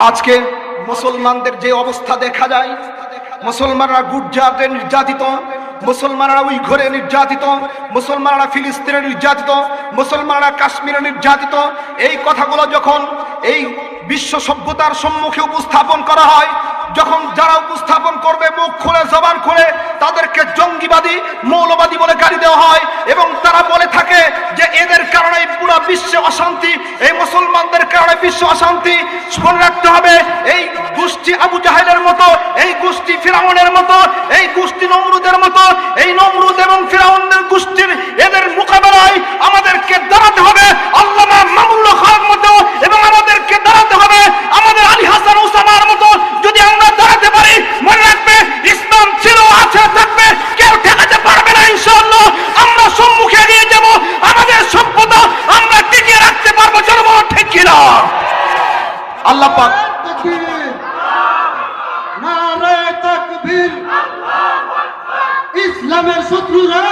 আজকে মুসলমানদের যে অবস্থা দেখা যায়, মুসলমানরা গুজরাটে নির্যাতিত, মুসলমানরা ওই ঘরে নির্যাতিত, মুসলমানরা ফিলিস্তিনে নির্যাতিত, মুসলমানরা কাশ্মীরে নির্যাতিত। এই কথাগুলো যখন এই বিশ্ব সভ্যতার সম্মুখে উপস্থাপন করা হয়, যখন যারা উপস্থাপন এই মুসলমানদের কারণে বিশ্ব অশান্তি মনে রাখতে হবে। এই গোষ্ঠী আবু জাহেলের মতো, এই গোষ্ঠী ফিরাউনের মতো, এই গোষ্ঠী নমরুদের মতো, এই নমরুদ এবং ফিরাউনের গোষ্ঠীর এদের মোকাবেলায় আমাদেরকে দাঁড়াতে হবে। খান মতো এবং আমাদেরকে দাঁড়াতে হবে। আমাদের আলী হাসান ওসামার মতো যদি আমরা দাঁড়াতে পারি, মনে রাখবে, ইসলাম ছিল, আছে, থাকবে, কেউ ঠেকাতে পারবে না, ইনশাআল্লাহ। আল্লাহ পাক। ইসলামের শত্রুরা